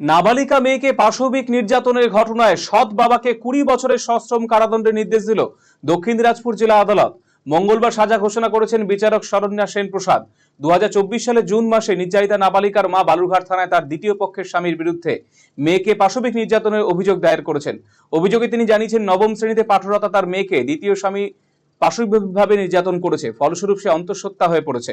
নাবালিকা মেয়েকে পাশবিক নির্যাতনের ঘটনায় সৎ বাবাকে কুড়ি বছরের সশ্রম কারাদণ্ডের নির্দেশ দিল দক্ষিণ দিনাজপুর জেলা আদালত। মঙ্গলবার সাজা ঘোষণা করেছেন বিচারক শরণ্যা সেন প্রসাদ দু সালে জুন মাসে নির্যাতিতা নাবালিকার মা বালুরঘাট থানায় তার দ্বিতীয় পক্ষের স্বামীর বিরুদ্ধে মেয়েকে পাশবিক নির্যাতনের অভিযোগ দায়ের করেছেন। অভিযোগে তিনি জানিয়েছেন, নবম শ্রেণীতে পাঠরতা তার মেয়েকে দ্বিতীয় স্বামী পাশবিকভাবে নির্যাতন করেছে, ফলস্বরূপ সে অন্তঃসত্ত্বা হয়ে পড়েছে।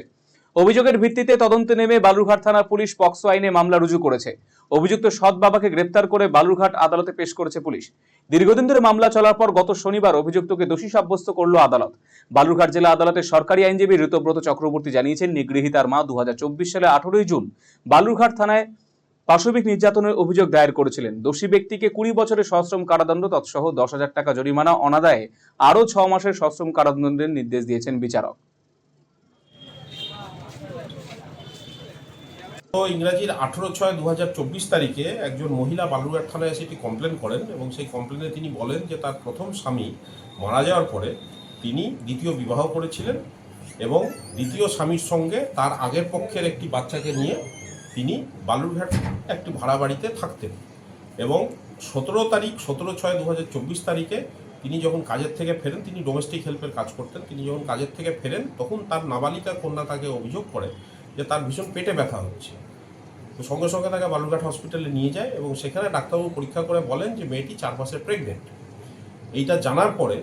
অভিযোগের ভিত্তিতে তদন্তে নেমে বালুরঘাট থানার পুলিশ পক্সো আইনে মামলা রুজু করেছে। অভিযুক্ত সৎ বাবাকে গ্রেপ্তার করে বালুরঘাট আদালতে পেশ করেছে পুলিশ। দীর্ঘদিন ধরে মামলা চলার পর গত শনিবার অভিযুক্তকে দোষী সাব্যস্ত করল আদালত। বালুরঘাট জেলা আদালতের সরকারি আইনজীবী ঋতব্রত চক্রবর্তী জানিয়েছেন নিগৃহীতার মা দু হাজার চব্বিশ সালে আঠারোই জুন বালুরঘাট থানায় পাশবিক নির্যাতনের অভিযোগ দায়ের করেছিলেন। দোষী ব্যক্তিকে কুড়ি বছরের সশ্রম কারাদণ্ড, তৎসহ দশ হাজার টাকা জরিমানা অনাদায়ে আরও ছ মাসের সশ্রম কারাদণ্ডের নির্দেশ দিয়েছেন বিচারক। তো ইংরাজির আঠেরো ছয় দু তারিখে একজন মহিলা বালুরঘাট থানায় এসে একটি কমপ্লেন করেন এবং সেই কমপ্লেনে তিনি বলেন যে তার প্রথম স্বামী মারা যাওয়ার পরে তিনি দ্বিতীয় বিবাহ করেছিলেন এবং দ্বিতীয় স্বামীর সঙ্গে তার আগের পক্ষের একটি বাচ্চাকে নিয়ে তিনি বালুরঘাট একটি ভাড়া বাড়িতে থাকতেন এবং সতেরো তারিখ, সতেরো ছয় দু তারিখে তিনি যখন কাজের থেকে ফেরেন, তিনি ডোমেস্টিক হেল্পের কাজ করতেন, তিনি যখন কাজের থেকে ফেরেন, তখন তার নাবালিকা কন্যা তাকে অভিযোগ করে যে তার ভীষণ পেটে ব্যথা হচ্ছে। তো সঙ্গে সঙ্গে তাকে বালুরঘাট হসপিটালে নিয়ে যায় এবং সেখানে ডাক্তারবাবু পরীক্ষা করে বলেন যে মেয়েটি চার মাসের প্রেগনেন্ট এইটা জানার পরে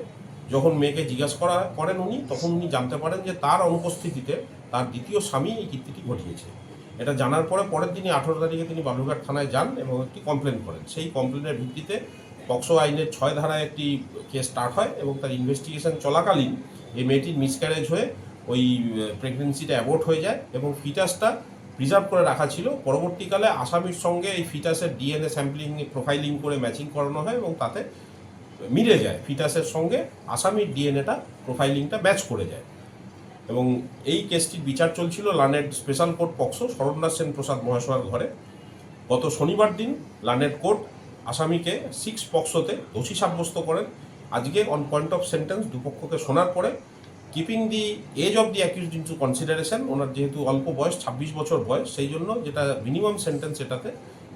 যখন মেয়েকে জিজ্ঞাসা করা করেন উনি, তখন উনি জানতে পারেন যে তার অনুপস্থিতিতে তার দ্বিতীয় স্বামী এই কীর্তিটি ঘটিয়েছে। এটা জানার পরে পরের দিনই আঠেরো তারিখে তিনি বালুরঘাট থানায় যান এবং একটি কমপ্লেন করেন। সেই কমপ্লেনের ভিত্তিতে পক্সো আইনের ছয় ধারায় একটি কেস স্টার্ট হয় এবং তার ইনভেস্টিগেশন চলাকালীন এই মেয়েটির মিসক্যারেজ হয়ে ওই প্রেগনেন্সিটা অ্যাবোর্ট হয়ে যায় এবং ফিটাসটা প্রিজার্ভ করে রাখা ছিল। পরবর্তীকালে আসামির সঙ্গে এই ফিটাসের ডিএনএ স্যাম্পলিং প্রোফাইলিং করে ম্যাচিং করানো হয় এবং তাতে মিলে যায়। ফিটাসের সঙ্গে আসামির ডিএনএটা প্রোফাইলিংটা ম্যাচ করে যায়। এবং এই কেসটির বিচার চলছিল লানেট স্পেশাল কোর্ট পক্সো শরণ্যাস সেন প্রসাদ মহাশয়ের ঘরে। গত শনিবার দিন লানেট কোর্ট আসামিকে সিক্স পক্সোতে দোষী সাব্যস্ত করেন। আজকে অন পয়েন্ট অফ সেন্টেন্স দুপক্ষকে শোনার পরে keeping the age of the accused into consideration ওনার যেহেতু অল্প বয়স, ছাব্বিশ বছর বয়স, সেই জন্য যেটা মিনিমাম সেন্টেন্স এটাতে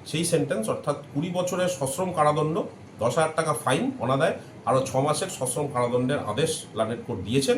সেই সেন্টেন্স অর্থাৎ কুড়ি বছরের সশ্রম কারাদণ্ড, দশ হাজার টাকা ফাইন অনাদায় আরও ছ মাসের সশ্রম কারাদণ্ডের আদেশ লানেট কোর্ট দিয়েছেন।